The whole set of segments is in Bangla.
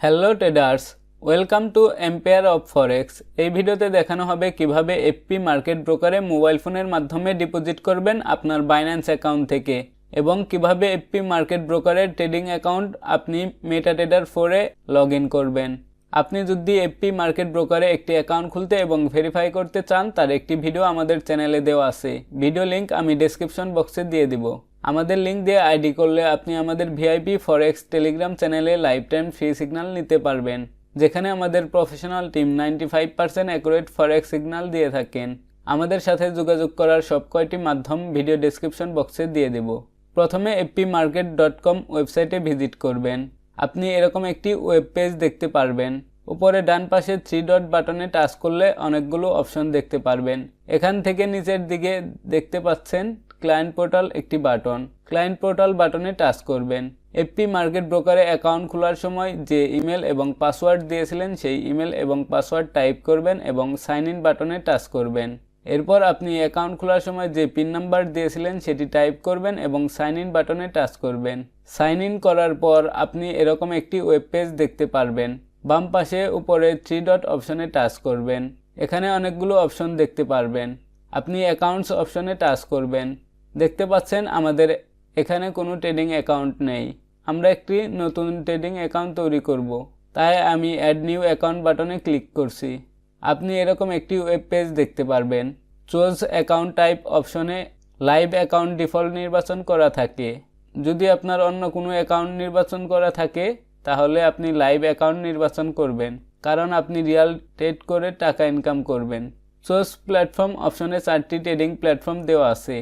Hello traders welcome to empire of forex এই ভিডিওতে দেখানো হবে কীভাবে এফপি মার্কেট ব্রোকারে মোবাইল ফোনের মাধ্যমে ডিপোজিট করবেন আপনার বাইন্যান্স অ্যাকাউন্ট থেকে এবং কীভাবে এফপি মার্কেট ব্রোকারের ট্রেডিং অ্যাকাউন্ট আপনি মেটাটেডার ফোরে লগ ইন করবেন। আপনি যদি এফপি মার্কেট ব্রোকারে একটি অ্যাকাউন্ট খুলতে এবং ভেরিফাই করতে চান, তার একটি ভিডিও আমাদের চ্যানেলে দেওয়া আছে। ভিডিও লিংক আমি ডেসক্রিপশন বক্সে দিয়ে দিব। আমাদের লিংক দিয়ে আইডি করলে আপনি আমাদের ভিআইপি ফরেক্স টেলিগ্রাম চ্যানেলে লাইফ টাইম ফ্রি সিগন্যাল নিতে পারবেন, যেখানে আমাদের professional team ninety five percent accurate forex signal দিয়ে থাকেন। আমাদের সাথে যোগাযোগ করার সব কয়টি মাধ্যম ভিডিও ডেসক্রিপশন বক্সে দিয়ে দেব। প্রথমে এপি মার্কেট ডট কম ওয়েবসাইটে ভিজিট করবেন। আপনি এরকম একটি ওয়েব পেজ দেখতে পারবেন। উপরে ডান পাশে থ্রি ডট বাটনে টাচ করলে অনেকগুলো অপশন দেখতে পারবেন। এখান থেকে নিচের দিকে দেখতে পাচ্ছেন ক্লায়েন্ট পোর্টাল একটি বাটন ক্লায়েন্ট পোর্টাল বাটনে টাচ করবেন। এফপি মার্কেট ব্রোকারে অ্যাকাউন্ট খোলার সময় যে ইমেল এবং পাসওয়ার্ড দিয়েছিলেন সেই ইমেল এবং পাসওয়ার্ড টাইপ করবেন এবং সাইন ইন বাটনে টাচ করবেন। এরপর আপনি অ্যাকাউন্ট খোলার সময় যে পিন নাম্বার দিয়েছিলেন সেটি টাইপ করবেন এবং সাইন ইন বাটনে টাচ করবেন। সাইন ইন করার পর আপনি এরকম একটি ওয়েব পেজ দেখতে পারবেন। বাম পাশে উপরে থ্রি ডট অপশনে টাচ করবেন। এখানে অনেকগুলো অপশন দেখতে পারবেন। আপনি অ্যাকাউন্টস অপশনে টাচ করবেন। দেখতে পাচ্ছেন আমাদের এখানে কোনো ট্রেডিং অ্যাকাউন্ট নেই। আমরা একটি নতুন ট্রেডিং অ্যাকাউন্ট তৈরি করব। তাই আমি অ্যাড নিউ অ্যাকাউন্ট বাটনে ক্লিক করছি। আপনি এরকম একটি ওয়েব পেজ দেখতে পারবেন। চোজ অ্যাকাউন্ট টাইপ অপশনে লাইভ অ্যাকাউন্ট ডিফল্ট নির্বাচন করা থাকে। যদি আপনার অন্য কোনো অ্যাকাউন্ট নির্বাচন করা থাকে, তাহলে আপনি লাইভ অ্যাকাউন্ট নির্বাচন করবেন। কারণ আপনি রিয়াল ট্রেড করে টাকা ইনকাম করবেন। সোর্স প্ল্যাটফর্ম অপশনে চারটি ট্রেডিং প্ল্যাটফর্ম দেওয়া আছে।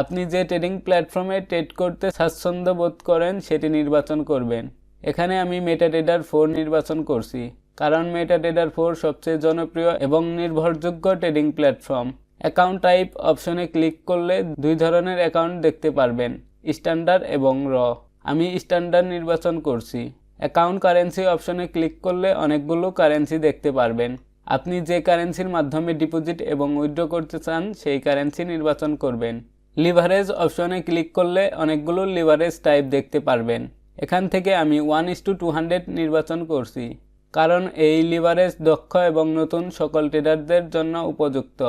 আপনি যে ট্রেডিং প্ল্যাটফর্মে ট্রেড করতে স্বাচ্ছন্দ্য বোধ করেন, সেটি নির্বাচন করবেন। এখানে আমি মেটাডেটার ফোর নির্বাচন করছি, কারণ মেটাডেটার ফোর সবচেয়ে জনপ্রিয় এবং নির্ভরযোগ্য ট্রেডিং প্ল্যাটফর্ম অ্যাকাউন্ট টাইপ অপশনে ক্লিক করলে দুই ধরনের অ্যাকাউন্ট দেখতে পারবেন স্ট্যান্ডার্ড এবং র আমি স্ট্যান্ডার্ড নির্বাচন করছি অ্যাকাউন্ট কারেন্সি অপশনে ক্লিক করলে অনেকগুলো কারেন্সি দেখতে পারবেন। আপনি যে কারেন্সির মাধ্যমে ডিপোজিট এবং উইথড্র করতে চান, সেই কারেন্সি নির্বাচন করবেন। লিভারেজ অপশনে ক্লিক করলে অনেকগুলো লিভারেজ টাইপ দেখতে পারবেন। এখান থেকে আমি one is to two hundred নির্বাচন করছি, কারণ এই লিভারেজ দক্ষ এবং নতুন সকল ট্রেডারদের জন্য উপযুক্ত।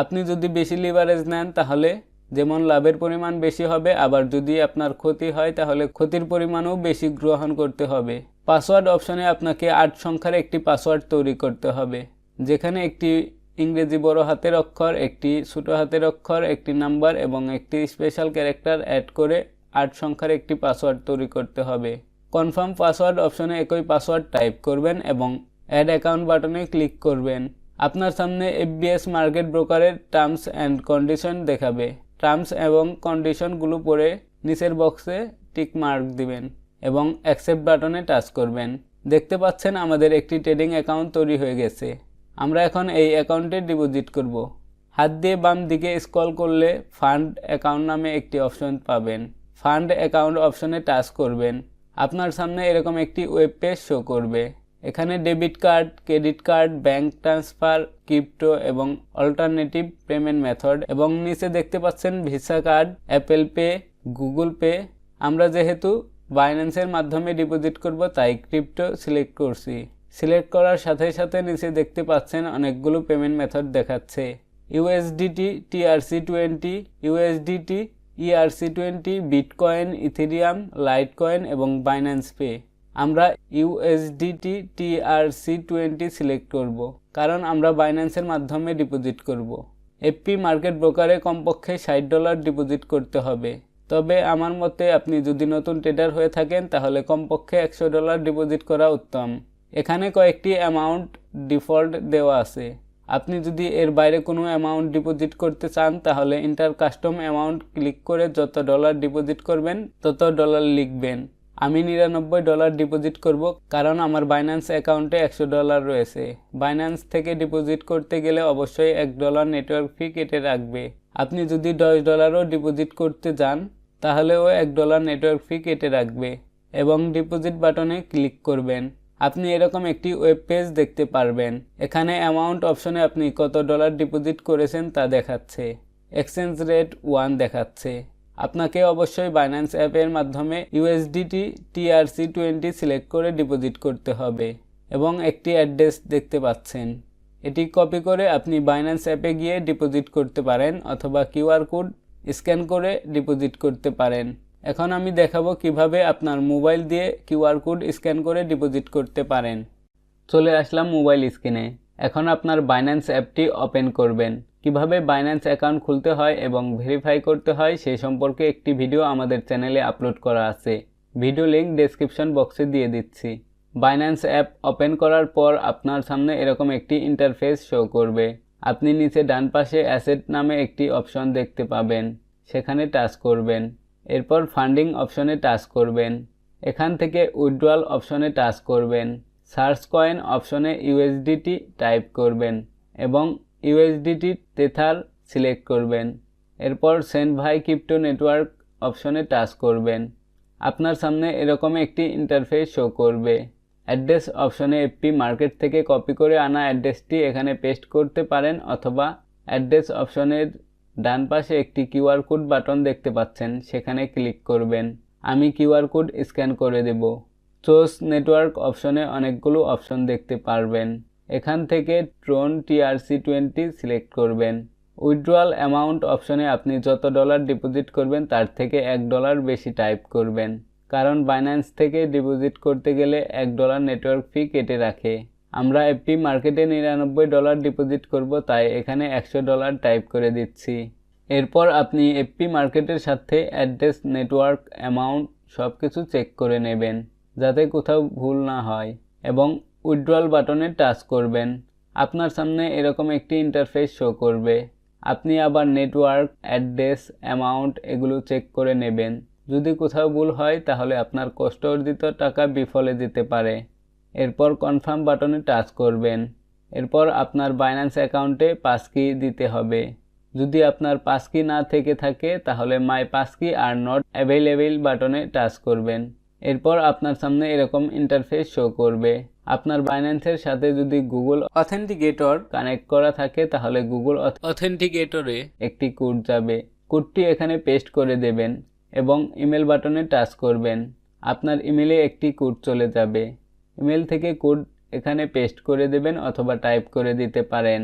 আপনি যদি বেশি লিভারেজ নেন তাহলে যেমন লাভের পরিমাণ বেশি হবে, আবার যদি আপনার ক্ষতি হয় তাহলে ক্ষতির পরিমাণও বেশি গ্রহণ করতে হবে। পাসওয়ার্ড অপশনে আপনাকে আট সংখ্যার একটি পাসওয়ার্ড তৈরি করতে হবে, যেখানে একটি ইংরেজি বড় হাতের অক্ষর, একটি ছোট হাতের অক্ষর, একটি নাম্বার এবং একটি স্পেশাল ক্যারেক্টার অ্যাড করে আট সংখ্যার একটি পাসওয়ার্ড তৈরি করতে হবে। কনফার্ম পাসওয়ার্ড অপশনে একই পাসওয়ার্ড টাইপ করবেন এবং অ্যাড অ্যাকাউন্ট বাটনে ক্লিক করবেন। আপনার সামনে এফবিএস মার্কেট ব্রোকারের টার্মস অ্যান্ড কন্ডিশন দেখাবে। টার্মস এবং কন্ডিশনগুলো পরে নিচের বক্সে টিক মার্ক দিবেন এবং অ্যাকসেপ্ট বাটনে টাচ করবেন। দেখতে পাচ্ছেন আমাদের একটি ট্রেডিং অ্যাকাউন্ট তৈরি হয়ে গেছে। আমরা এখন এই অ্যাকাউন্টে ডিপোজিট করব। হাত দিয়ে বাম দিকে স্ক্রল করলে ফান্ড অ্যাকাউন্ট নামে একটি অপশন পাবেন। ফান্ড অ্যাকাউন্ট অপশনে টাচ করবেন। আপনার সামনে এরকম একটি ওয়েব পেজ শো করবে। এখানে debit card, credit card, bank transfer, crypto এবং অল্টারনেটিভ পেমেন্ট মেথড এবং নিচে দেখতে পাচ্ছেন Visa card, Apple Pay, Google Pay. আমরা যেহেতু বাইন্যান্সের মাধ্যমে ডিপোজিট করব, তাই ক্রিপ্টো সিলেক্ট করছি। সিলেক্ট করার সাথে সাথে নিচে দেখতে পাচ্ছেন অনেকগুলো পেমেন্ট মেথড দেখাচ্ছে। USDT TRC twenty USDT ERC twenty, bitcoin, ethereum litecoin এবং বাইন্যান্স পে। আমরা ইউএসডিটি টিআরসি টোয়েন্টি সিলেক্ট করব, কারণ আমরা বাইন্যান্সের মাধ্যমে ডিপোজিট করব। এফপি মার্কেট ব্রোকারে কমপক্ষে ষাট ডলার ডিপোজিট করতে হবে। তবে আমার মতে আপনি যদি নতুন ট্রেডার হয়ে থাকেন, তাহলে কমপক্ষে একশো ডলার ডিপোজিট করা উত্তম। এখানে কয়েকটি অ্যামাউন্ট ডিফল্ট দেওয়া আছে। আপনি যদি এর বাইরে কোনো অ্যামাউন্ট ডিপোজিট করতে চান, তাহলে ইন্টার কাস্টম অ্যামাউন্ট ক্লিক করে যত ডলার ডিপোজিট করবেন, তত ডলার লিখবেন। আমি নিরানব্বই ডলার ডিপোজিট করব, কারণ আমার বাইন্যান্স অ্যাকাউন্টে একশো ডলার রয়েছে। বাইন্যান্স থেকে ডিপোজিট করতে গেলে অবশ্যই এক ডলার নেটওয়ার্ক ফি কেটে রাখবে। আপনি যদি দশ ডলারও ডিপোজিট করতে যান, তাহলেও এক ডলার নেটওয়ার্ক ফি কেটে রাখবে। এবং ডিপোজিট বাটনে ক্লিক করবেন। আপনি এরকম একটি ওয়েব পেজ দেখতে পারবেন। এখানে অ্যামাউন্ট অপশনে আপনি কত ডলার ডিপোজিট করেছেন তা দেখাচ্ছে। এক্সচেঞ্জ রেট ওয়ান দেখাচ্ছে। আপনাকে অবশ্যই বাইন্যান্স অ্যাপের মাধ্যমে ইউএসডিটি টিআরসি টোয়েন্টি সিলেক্ট করে ডিপোজিট করতে হবে এবং একটি অ্যাড্রেস দেখতে পাচ্ছেন। এটি কপি করে আপনি বাইন্যান্স অ্যাপে গিয়ে ডিপোজিট করতে পারেন অথবা কিউআর কোড স্ক্যান করে ডিপোজিট করতে পারেন। এখন আমি দেখাবো কীভাবে আপনার মোবাইল দিয়ে কিউআর কোড স্ক্যান করে ডিপোজিট করতে পারেন। চলে আসলাম মোবাইল স্ক্রিনে। এখন আপনার বাইন্যান্স অ্যাপটি ওপেন করবেন। কীভাবে বাইন্যান্স অ্যাকাউন্ট খুলতে হয় এবং ভেরিফাই করতে হয় সেই সম্পর্কে একটি ভিডিও আমাদের চ্যানেলে আপলোড করা আছে। ভিডিও লিঙ্ক ডেসক্রিপশন বক্সে দিয়ে দিচ্ছি। বাইন্যান্স অ্যাপ ওপেন করার পর আপনার সামনে এরকম একটি ইন্টারফেস শো করবে। আপনি নিচে ডান পাশে অ্যাসেট নামে একটি অপশন দেখতে পাবেন। সেখানে টাচ করবেন। এরপর ফান্ডিং অপশনে টাচ করবেন। এখান থেকে উইথড্রয়াল অপশনে টাচ করবেন। সার্চ কয়েন অপশনে ইউএসডিটি টাইপ করবেন এবং ইউএসডিটি তেথার সিলেক্ট করবেন। এরপর সেন্ড ভাই ক্রিপ্টো নেটওয়ার্ক অপশনে টাচ করবেন। আপনার সামনে এরকম একটি ইন্টারফেস শো করবে। অ্যাড্রেস অপশনে এফপি মার্কেট থেকে কপি করে আনা অ্যাড্রেসটি এখানে পেস্ট করতে পারেন অথবা অ্যাড্রেস অপশনের ডান পাশে একটি কিউআর কোড বাটন দেখতে পাচ্ছেন, সেখানে ক্লিক করবেন। আমি কিউআর কোড স্ক্যান করে দেব। চোস নেটওয়ার্ক অপশনে অনেকগুলো অপশন দেখতে পারবেন। এখান থেকে ট্রোন টিআরসি টোয়েন্টি সিলেক্ট করবেন। উইথড্রয়াল অ্যামাউন্ট অপশনে আপনি যত ডলার ডিপোজিট করবেন, তার থেকে এক ডলার বেশি টাইপ করবেন। কারণ বাইন্যান্স থেকে ডিপোজিট করতে গেলে এক ডলার নেটওয়ার্ক ফি কেটে রাখে। আমরা এফপি মার্কেটে নিরানব্বই ডলার ডিপোজিট করব, তাই এখানে একশো ডলার টাইপ করে দিচ্ছি। এরপর আপনি এফপি মার্কেটের সাথে অ্যাড্রেস, নেটওয়ার্ক, অ্যামাউন্ট সব কিছু চেক করে নেবেন, যাতে কোথাও ভুল না হয়, এবং উইথড্রয়াল বাটনে টাচ করবেন। আপনার সামনে এরকম একটি ইন্টারফেস শো করবে। আপনি আবার নেটওয়ার্ক, অ্যাড্রেস, অ্যামাউন্ট এগুলো চেক করে নেবেন। যদি কোথাও ভুল হয়, তাহলে আপনার কষ্ট অর্জিত টাকা বিফলে যেতে পারে। এরপর কনফার্ম বাটনে টাচ করবেন। এরপর আপনার বাইন্যান্স অ্যাকাউন্টে পাসকি দিতে হবে। যদি আপনার পাসকি না থেকে থাকে, তাহলে my passkey are not available বাটনে টাচ করবেন। এরপর আপনার সামনে এরকম ইন্টারফেস শো করবে। আপনার বাইন্যান্সের সাথে যদি গুগল অথেন্টিকেটর কানেক্ট করা থাকে, তাহলে গুগল অথেন্টিকেটরে একটি কোড যাবে। কোডটি এখানে পেস্ট করে দেবেন এবং ইমেল বাটনে টাচ করবেন। আপনার ইমেলে একটি কোড চলে যাবে। ইমেল থেকে কোড এখানে পেস্ট করে দেবেন অথবা টাইপ করে দিতে পারেন।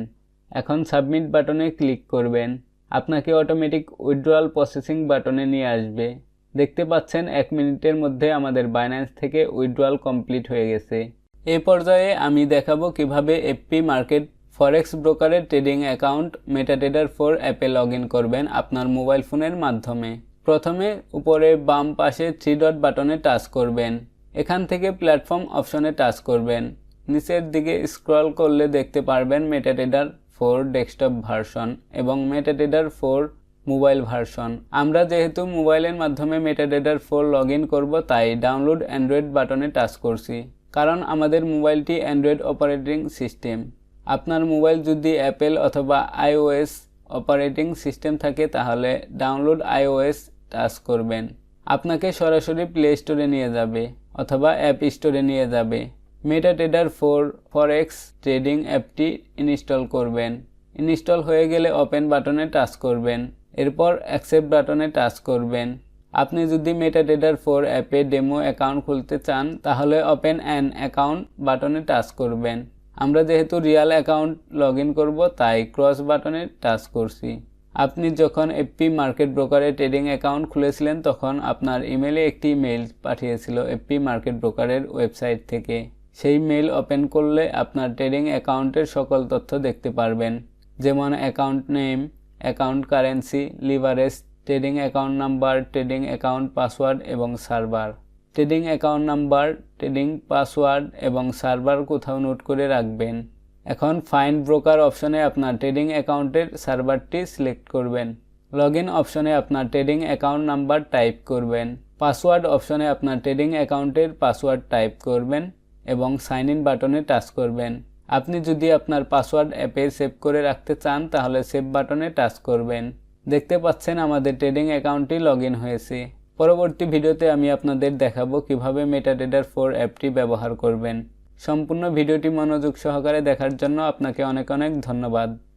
এখন সাবমিট বাটনে ক্লিক করবেন। আপনাকে অটোমেটিক উইথড্রয়াল প্রসেসিং বাটনে নিয়ে আসবে। দেখতে পাচ্ছেন এক মিনিটের মধ্যে আমাদের বাইন্যান্স থেকে উইথড্রয়াল কমপ্লিট হয়ে গেছে। এই পর্যায়ে আমি দেখাবো কীভাবে এফপি মার্কেট ফরেক্স ব্রোকারের ট্রেডিং অ্যাকাউন্ট মেটাটেডার ফোর অ্যাপে লগ করবেন আপনার মোবাইল ফোনের মাধ্যমে। প্রথমে উপরে বাম পাশে থ্রি ডট বাটনে টাচ করবেন। এখান থেকে প্ল্যাটফর্ম অপশনে টাচ করবেন। নিচের দিকে স্ক্রল করলে দেখতে পারবেন মেটাটেডার ফোর ডেস্কটপ ভার্সন এবং মেটাটেডার ফোর মোবাইল ভার্সন আমরা যেহেতু মোবাইলের মাধ্যমে মেটাডেডার ফোর লগ ইন করব, তাই ডাউনলোড অ্যান্ড্রয়েড বাটনে টাচ করছি। কারণ আমাদের মোবাইলটি অ্যান্ড্রয়েড অপারেটিং সিস্টেম আপনার মোবাইল যদি অ্যাপেল অথবা আইওএস অপারেটিং সিস্টেম থাকে, তাহলে ডাউনলোড আইওএস টাচ করবেন। আপনাকে সরাসরি প্লে স্টোরে নিয়ে যাবে। অথবা অ্যাপ স্টোরে নিয়ে যাবে। মেটাটেডার ফোর ফরেক্স ট্রেডিং অ্যাপটি ইনস্টল করবেন। ইনস্টল হয়ে গেলে ওপেন বাটনে টাচ করবেন। এরপর অ্যাকসেপ্ট বাটনে টাচ করবেন। আপনি যদি মেটাডেটার ফোর অ্যাপে ডেমো অ্যাকাউন্ট খুলতে চান, তাহলে ওপেন অ্যান অ্যাকাউন্ট বাটনে টাচ করবেন। আমরা যেহেতু রিয়াল অ্যাকাউন্ট লগ ইন করব, তাই ক্রস বাটনে টাচ করছি। আপনি যখন এফপি মার্কেট ব্রোকারে ট্রেডিং অ্যাকাউন্ট খুলেছিলেন, তখন আপনার ইমেলে একটি মেইল পাঠিয়েছিল এফপি মার্কেট ব্রোকারের ওয়েবসাইট থেকে। সেই মেইল ওপেন করলে আপনার ট্রেডিং অ্যাকাউন্টের সকল তথ্য দেখতে পারবেন। যেমন account name account currency leverage trading account number trading account password এবং server trading account number trading password এবং সার্ভার কোথাও নোট করে রাখবেন। এখন ফাইন্ড ব্রোকার অপশনে আপনার ট্রেডিং অ্যাকাউন্টের সার্ভারটি সিলেক্ট করবেন। লগ ইন অপশনে আপনার ট্রেডিং অ্যাকাউন্ট নাম্বার টাইপ করবেন। পাসওয়ার্ড অপশনে আপনার ট্রেডিং অ্যাকাউন্টের পাসওয়ার্ড টাইপ করবেন এবং সাইন ইন বাটনে টাচ করবেন। আপনি যদি আপনার পাসওয়ার্ড অ্যাপে সেভ করে রাখতে চান, তাহলে সেভ বাটনে টাচ করবেন। দেখতে পাচ্ছেন আমাদের ট্রেডিং অ্যাকাউন্টটি লগ হয়েছে। পরবর্তী ভিডিওতে আমি আপনাদের দেখাবো কীভাবে মেটাডেটার ফোর অ্যাপটি ব্যবহার করবেন। সম্পূর্ণ ভিডিওটি মনোযোগ সহকারে দেখার জন্য আপনাকে অনেক অনেক ধন্যবাদ।